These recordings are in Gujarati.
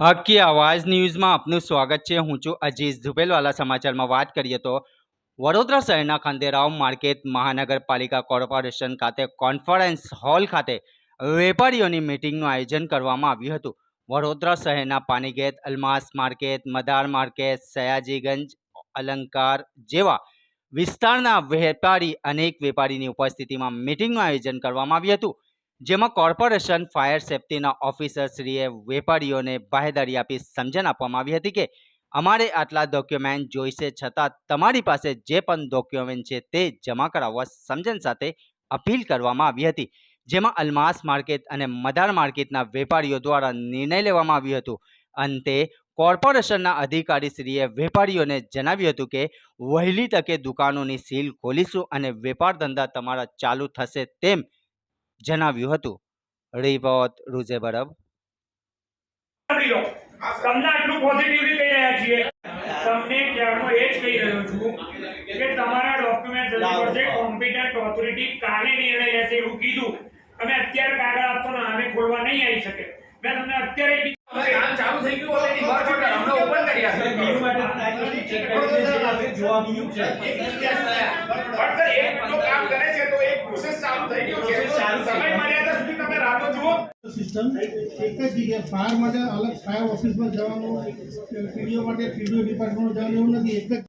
હકી આવાજ ન્યૂઝમાં આપનું સ્વાગત છે. હું છું અજીઝ ઝુબેલવાલા સમાચારમાં વાત કરીએ તો વડોદરા શહેરના ખાંદેરાવ માર્કેટ મહાનગરપાલિકા કોર્પોરેશન ખાતે કોન્ફરન્સ હોલ ખાતે વેપારીઓની મિટિંગનું આયોજન કરવામાં આવ્યું હતું. વડોદરા શહેરના પાનીગેટ, અલમાસ માર્કેટ, મદાર માર્કેટ, સયાજીગંજ, અલંકાર જેવા વિસ્તારના વેપારી અનેક વેપારીની ઉપસ્થિતિમાં મિટિંગનું આયોજન કરવામાં આવ્યું હતું. જેમાં કોર્પોરેશન, ફાયર સેફટીના ઓફિસરશ્રીએ વેપારીઓને બાહેદારી આપી સમજણ આપવામાં આવી હતી કે અમારે આટલા ડોક્યુમેન્ટ જોઈશે છતાં તમારી પાસે જે પણ ડોક્યુમેન્ટ છે તે જમા કરાવવા સમજણ સાથે અપીલ કરવામાં આવી હતી. જેમાં અલમાસ માર્કેટ અને મદાર માર્કેટના વેપારીઓ દ્વારા નિર્ણય લેવામાં આવ્યો હતો. અંતે કોર્પોરેશનના અધિકારીશ્રીએ વેપારીઓને જણાવ્યું હતું કે વહેલી તકે દુકાનોની સીલ ખોલીશું અને વેપાર ધંધા તમારા ચાલુ થશે તેમ જણાવ્યું હતું. રિપોર્ટ રૂઝે બરબ. સાંભળી લો. તમને આટલું પોઝિટિવલી કહી રહ્યા છીએ. તમને ક્યારનો એ જ કહી રહ્યો છું કે તમારા ડોક્યુમેન્ટ રજૂ કરશે કોમ્પિટન્ટ ઓથોરિટી કાલે નિર્ણય લેશે એવું કીધું. તમે અત્યારે કાગળ આપશો ને આને ખોલવા નહીં આવી શકે. મેં તમને અત્યારે કીધું. હવે કામ ચાલુ થઈ ગયું already. બહાર છોડો. હમણાં open કરી આપે. પણ સર એક મિનિટનું કામ કરે છે તો એક પ્રોસેસ ચાલુ થઈ ગયું છે તો સમય મર્યાદા સુધી તમે રાહ તો જુઓ સિસ્ટમ એક જ જગ્યાએ ફાયર માટે અલગ ફાયર ઓફિસમાં જવાનું પીડીઓ માટે પીડીઓ ડિપાર્ટમેન્ટ જવાનું એવું નથી એક જ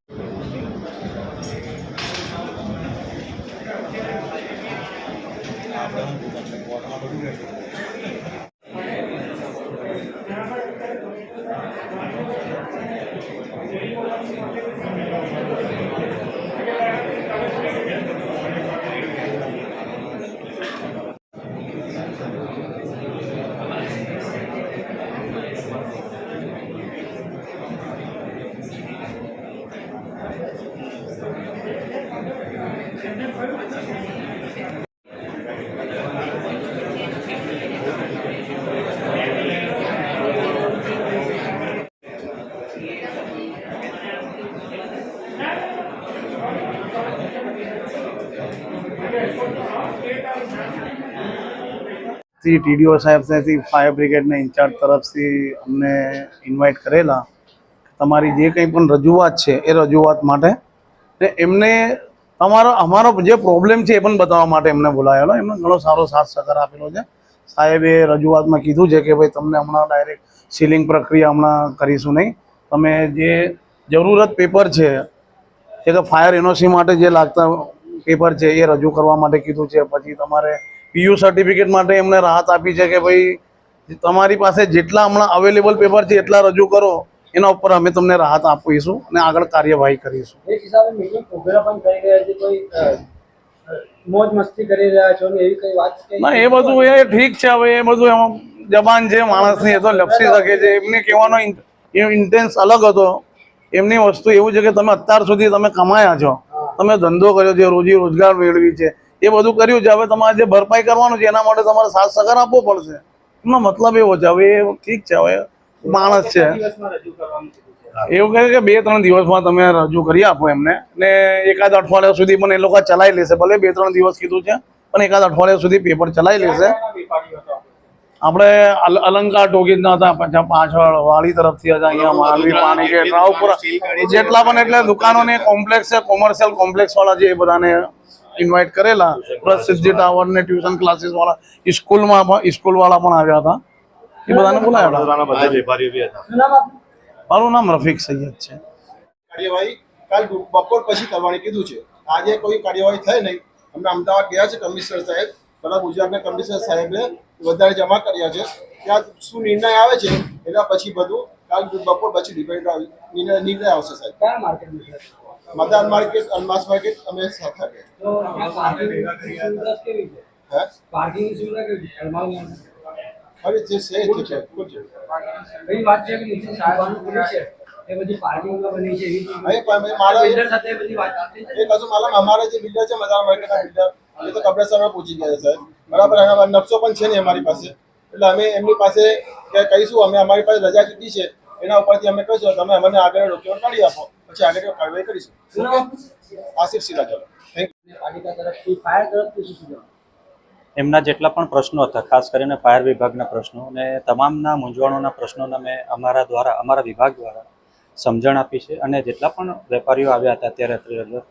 થી ટીડીઓ સાહેબ ત્યાંથી ફાયર બ્રિગેડના ઇન્ચાર્જ તરફથી અમને ઇન્વાઇટ કરેલા. તમારી જે કંઈ પણ રજૂઆત છે એ રજૂઆત માટે ને એમને તમારો, અમારો જે પ્રોબ્લેમ છે એ પણ બતાવવા માટે એમને બોલાયેલો એમને ઘણો સારો સાથ સહકાર આપેલો છે. સાહેબે રજૂઆતમાં કીધું છે કે ભાઈ તમને હમણાં ડાયરેક્ટ સીલિંગ પ્રક્રિયા હમણાં કરીશું નહીં. તમે જે જરૂરત પેપર છે, એ તો ફાયર એનઓસી માટે જે લાગતા પેપર છે એ રજૂ કરવા માટે કીધું છે. પછી તમારે પીયુ સર્ટિફિકેટ માટે એમને રાહત આપી છે કે ભાઈ તમારી પાસે જેટલા હમણાં અવેલેબલ પેપર છે એટલા રજૂ કરો એના ઉપર અમે તમને રાહત આપીશું અને આગળ કાર્યવાહી કરીશું. મોજ મસ્તી કરી રહ્યા છો ને એવી કઈ વાત ના એ બધું એ ઠીક છે હવે એ બધું એમાં જબાન છે માણસની એ તો લપસી શકે છે. એમને કહેવાનો ઇન્ટેન્સ અલગ હતો. એમની વસ્તુ એવું છે કે તમે અત્યાર સુધી તમે કમાયા છો. તમે ધંધો કર્યો છે રોજી રોજગાર મેળવી છે. એ બધું કર્યું છે. હવે તમારે જે ભરપાઈ કરવાનું છે એના માટે તમારે સાથ સહકાર આપવો પડશે. એમનો મતલબ એવો છે. હવે એ ઠીક છે. હવે માણસ છે. દિવસમાં રજૂ કરવાનું કીધું છે? એવું કહે કે બે ત્રણ દિવસમાં તમે રજૂ કરી આપો એમને. ને એકાદ અઠવાડિયા સુધી પણ એ લોકો ચલાવી લેશે. ભલે બે ત્રણ દિવસ કીધું છે પણ એકાદ અઠવાડિયા સુધી પેપર ચલાવી લેશે? આપણે અલ- અલંકાર ટોકીજના હતા. પછી પાછળ વાડી તરફથી હતા. અહીંયા માલવી પાણી કે જેટલા પણ એટલે દુકાનો ને કોમ્પ્લેક્સ છે કોમર્શિયલ કોમ્પ્લેક્સ વાળા છે એ બધાને ઇન્વાઇટ કરેલા. પ્રસિદ્ધિ ટાવર ને ટ્યુશન ક્લાસીસ વાળા. સ્કૂલમાં પણ સ્કૂલ વાળા પણ આવ્યા હતા. એ બધાને બોલાવ્યા? મારું નામ રફીક સૈયદ છે. કાર્યવાહી કાલ બપોર પછી કરવાની કીધું છે. આજે કોઈ કાર્યવાહી થઈ નહીં. અમે અમદાવાદ ગયા છે કમિશનર સાહેબ. બધા ગુજરાતના કમિશનર સાહેબે વધારે જમા કર્યા છે. ત્યાં શું નિર્ણય આવે છે એના પછી બધું કાલ બપોર પછી ડિપેન્ડ નિર્ણય નિર્ણય આવશે સાહેબ. કયા માર્કેટમાં? મદાન માર્કેટ અનમાસ માર્કેટ અમે સાથે તો? હવે જે છે એ છે બિલકુલ વાત છે કે નીચે સાહેબાનું ખુલી છે? એ બધી પાર્કિંગમાં બની છે એવી હવે પણ બિલ્ડર સાથે બધી વાત એ કશું માલમ અમારે જે બિલ્ડર છે મદાન માર્કેટના બિલ્ડર એ તો કબરસ્તાનમાં પૂછી ગયા છે સાહેબ. બરાબર એના નકશો પણ છે ને અમારી પાસે. એટલે અમે એમની પાસે કહીશું અમે અમારી પાસે રજા કીધી છે. એના ઉપરથી અમે કહીશું તમે અમને આગળ ડોક્યુમેન્ટ કાઢી આપો. પછી આગળ કાર્યવાહી કરીશું? આસિફ સિલા સૂચના એમના જેટલા પણ પ્રશ્નો હતા ખાસ કરીને ફાયર વિભાગના પ્રશ્નો અને તમામના મૂંઝવણોના પ્રશ્નોને અમે અમારા દ્વારા અમારા વિભાગ દ્વારા સમજણ આપી છે અને જેટલા પણ વેપારીઓ આવ્યા હતા અત્યારે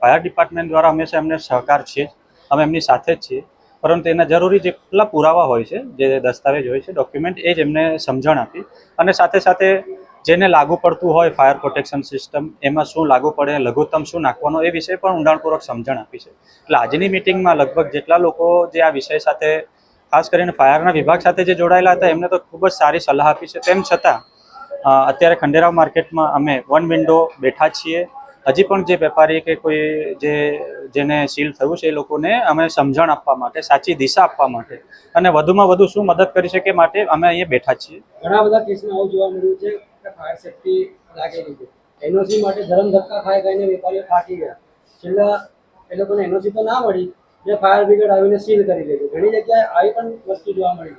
ફાયર ડિપાર્ટમેન્ટ દ્વારા હંમેશા એમને સહકાર છે અમે એમની સાથે જ છીએ. પરંતુ એના જરૂરી જેટલા પુરાવા હોય છે જે દસ્તાવેજ હોય છે ડોક્યુમેન્ટ એ જ એમને સમજણ આપી અને સાથે સાથે જેને લાગુ પડતું હોય ફાયર પ્રોટેક્શન સિસ્ટમ એમાં શું લાગુ પડે, લઘુત્તમ શું નાખવાનો, એ વિષય પણ ઊંડાણપૂર્વક સમજણ આપી છે. એટલે આજની મિટિંગમાં લગભગ જેટલા લોકો જે આ વિષય સાથે, ખાસ કરીને ફાયરના વિભાગ સાથે જે જોડાયેલા હતા, એમને તો ખૂબ જ સારી સલાહ આપી છે. તેમ છતાં અત્યારે ખંડેરાવ માર્કેટમાં અમે વન વિન્ડો બેઠા છીએ. હજી પણ જે વેપારી કે કોઈ જે, જેને સીલ થયું છે એ લોકોને અમે સમજણ આપવા માટે, સાચી દિશા આપવા માટે અને વધુમાં વધુ શું મદદ કરી શકે માટે અમે અહીંયા બેઠા છીએ. ઘણા બધા કેસમાં આવું જોવા મળ્યું છે. કે ફાયર સેફટી લાગેલી છે. એનઓસી માટે ધરમ ધક્કા ખાઈ ખાઈને વેપારીઓ ફાટી ગયા. છેલ્લા એ લોકોને એનઓસી તો ના મળી જે ફાયર બ્રિગેડ આવીને સીલ કરી દીધું. ઘણી જગ્યાએ આવી પણ વસ્તુ જોવા મળી.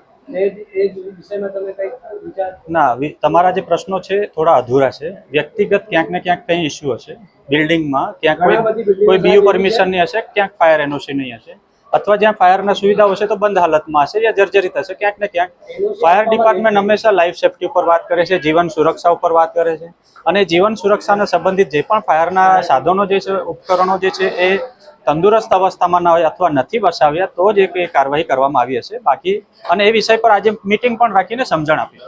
ના તમારા જે પ્રશ્નો છે થોડા અધૂરા છે. વ્યક્તિગત ક્યાંક ને ક્યાંક કંઈ ઇસ્યુ હશે. બિલ્ડિંગમાં ક્યાંક કોઈ બીયુ પરમિશન નહીં હશે ક્યાંક ફાયર એનઓસી નહીં હશે. અથવા જ્યાં ફાયરના સુવિધાઓ છે તો બંધ હાલતમાં હશે યા જર્જરિત હશે? ક્યાંક ને ક્યાંક ફાયર ડિપાર્ટમેન્ટ હંમેશા લાઈફ સેફટી ઉપર વાત કરે છે, જીવન સુરક્ષા ઉપર વાત કરે છે. અને જીવન સુરક્ષાને સંબંધિત જે પણ ફાયરના સાધનો જે છે, ઉપકરણો જે છે, એ તંદુરસ્ત અવસ્થામાં ના હોય અથવા નથી વસાવ્યા, તો જ એક કાર્યવાહી કરવામાં આવી હશે. બાકી, અને એ વિષય પર આજે મિટિંગ પણ રાખીને સમજણ આપી